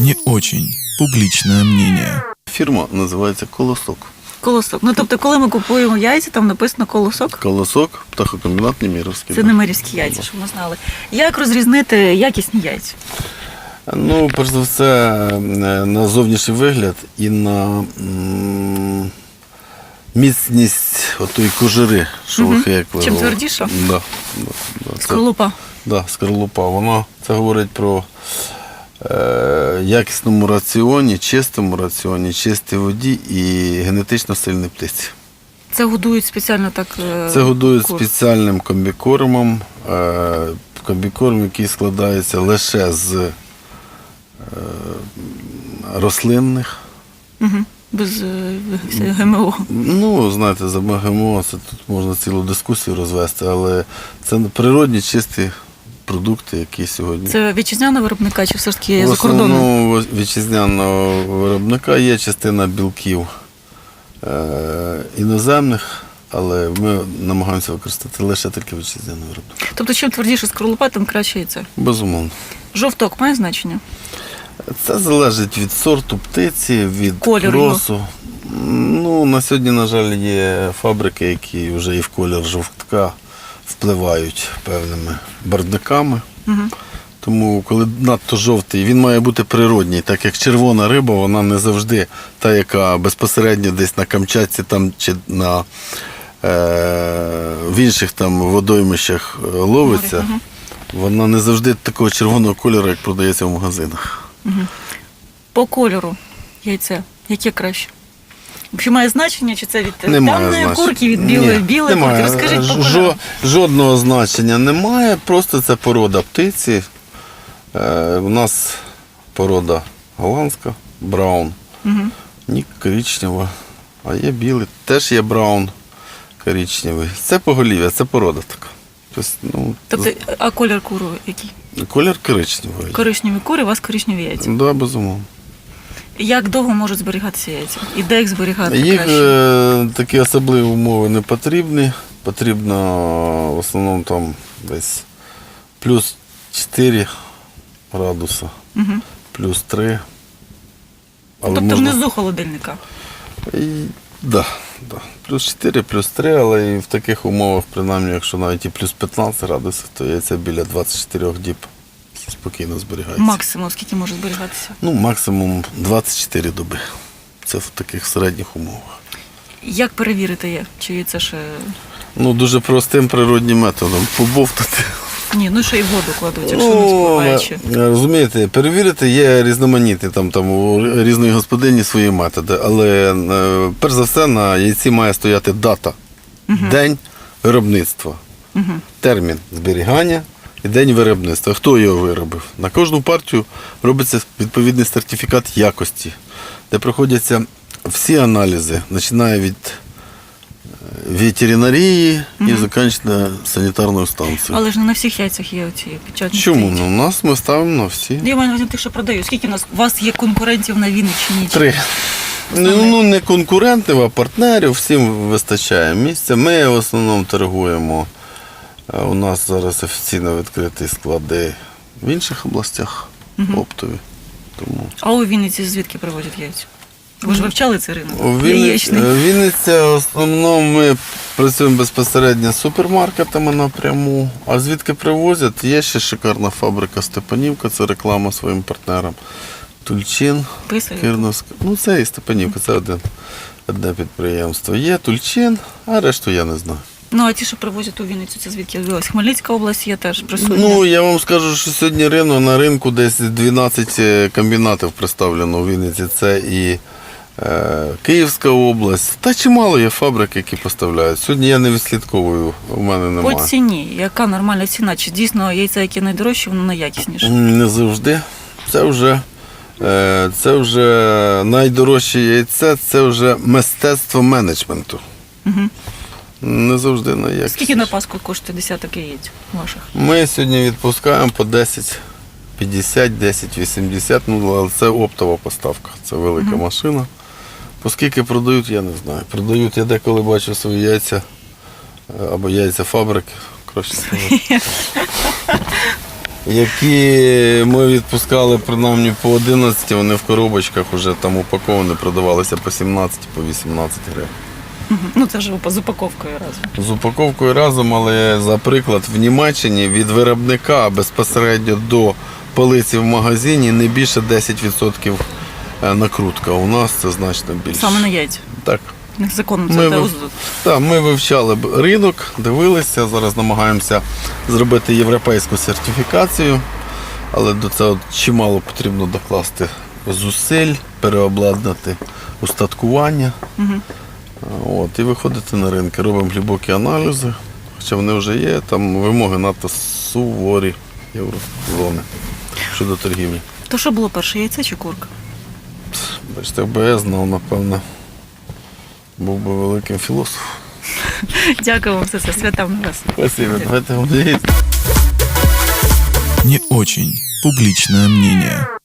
не очень публичное мнение. Фірма називається Колосок. Колосок. Ну тобто, коли ми купуємо яйця, там написано колосок. Колосок, птахокомбінат Неміровський. Це не мерівські яйця, щоб ми знали. Як розрізнити якісні яйця? Ну, перш за все, е, на зовнішній вигляд і на м, міцність отої кожири, що Мгм. вихекли. Чим твердіша? Да, да, да. Це- Скорлупа. Да, скорлупа. Вона це говорить про якісному раціоні, чистому раціоні, чистій воді і генетично сильній птиці. Це годують спеціально так. е, Це годують спеціальним комбікормом, е, комбікорм, який складається лише з е, рослинних. Без е, ГМО. Ну, знаєте, за ГМО це тут можна цілу дискусію розвести, але це природні чисті продукти, які сьогодні. Це вітчизняного виробника чи все ж таки за кордоном? основному вітчизняного виробника є частина білків е, іноземних, але ми намагаємося використати лише тільки вітчизняного виробника. Тобто, чим твердіше скорлупа, тим краще яйце. Безумовно. Жовток має значення? Це залежить від сорту птиці, від Кольору його. кросу. Ну, на сьогодні, на жаль, є фабрики, які вже і в колір жовтка впливають певними барвниками. Угу. Тому, коли надто жовтий, він має бути природній, так як червона риба, вона не завжди та, яка безпосередньо десь на Камчатці там, чи на, е, в інших там водоймищах е, ловиться, мгм. вона не завжди такого червоного кольору, як продається в магазинах. По кольору яйце, яке краще? Чи має значення, чи це від Немає темної значення. курки, від білої, Ні, білої немає. курки? Розкажіть по Жо- кольору. Жодного значення немає, просто це порода птиці. Е, у нас порода голландська, браун. Мгм. Ні, коричнева. А є білий, теж є браун коричневий. Це поголів'я, це порода така. Тобто, ну, Тобто, а колір куру який? колір коричневий. Коричневі кури, у вас коричневі яйця. Да, безумовно. Як довго можуть зберігатися яйця? І де їх зберігати Їх краще? е, такі особливі умови не потрібні. Потрібно в основному там десь плюс 4 градуса, Мгм. плюс 3. Але Тобто можна... внизу холодильника. І, да, да. Плюс 4, плюс 3, але і в таких умовах, принаймні, якщо навіть і плюс 15 градусів, то яйця біля 24 діб спокійно зберігається. Максимум, скільки може зберігатися? Ну, максимум 24 доби. Це в таких середніх умовах. Як перевірити? Чи яйце ще. Ну, дуже простим природнім методом. Побовтати. Ні, ну ще й воду кладуть, якщо не спливаючи. е, розумієте, перевірити є різноманітні там, там у різної господині свої методи. Але е, перш за все на яйці має стояти дата, день виробництва, Мгм. термін зберігання і день виробництва. Хто його виробив? На кожну партію робиться відповідний сертифікат якості, де проходяться всі аналізи, починає від е, ветеринарії і закінчує санітарною станцією. Але ж не на всіх яйцях є оці печатні. Чому? Ну, у нас ми ставимо на всі. Я маю на увазі тих, що продають. Скільки у нас у вас є конкурентів на Вінниччині? Три. Ну, ну, не конкурентів, а партнерів, всім вистачає місця. Ми в основному торгуємо. Е, У нас зараз офіційно відкриті склади в інших областях оптові. Тому А у Вінниці звідки привозять яйця? Ви ж вивчали цей ринок? у Вінниці, е, Вінниця в основному ми працюємо безпосередньо з супермаркетами напряму. А звідки привозять? Є ще шикарна фабрика Степанівка, це реклама своїм партнерам. Тульчин. Писарів. Кирновська. Ну, це і Степанівка, це один, одне підприємство. Є Тульчин, а решту я не знаю. Ну, а ті, що привозять у Вінницю, це звідки з'явилось? Хмельницька область є теж присутня. Ну, я вам скажу, що сьогодні ринок, на ринку десь 12 е, комбінатів представлено у Вінниці. Це і е, Київська область. Та чимало є фабрик, які поставляють. Сьогодні я не відслідковую, у мене По ціні, яка нормальна ціна? Чи дійсно яйця, які найдорожчі, воно найякісніше? Не завжди. Це вже, е, це вже найдорожче яйце, це вже мистецтво менеджменту. Угу. Не завжди на найякісніше. Скільки на Пасху коштує десяток яєць ваших? Ми сьогодні відпускаємо по 10, 50, 10, 80, ну, але це оптова поставка, це велика машина. По скільки продають, я не знаю. Продають, я деколи бачу свої яйця е, або яйця фабрики, краще сказати. які ми відпускали принаймні по 11, вони в коробочках вже там упаковані, продавалися по 17, по 18 гривень. Ну це ж з упаковкою разом. З упаковкою разом, але за приклад, в Німеччині від виробника безпосередньо до полиці в магазині не більше 10% накрутка. У нас це значно більше. Саме на яйця. Так. Законом Ми це теж Так, ми вивчали ринок, дивилися. Зараз намагаємося зробити європейську сертифікацію, але до цього чимало потрібно докласти зусиль, переобладнати устаткування. Мгм. От, і виходити на ринки. Робимо глибокі аналізи, хоча вони вже є, там вимоги надто суворі єврозони щодо торгівлі. То що було перше, яйце чи курка? Бачите, БС знав, напевно, був би великим філософом. Дякую вам за це. Святам вас. Спасибо, давайте вам Не очень публичное мнение.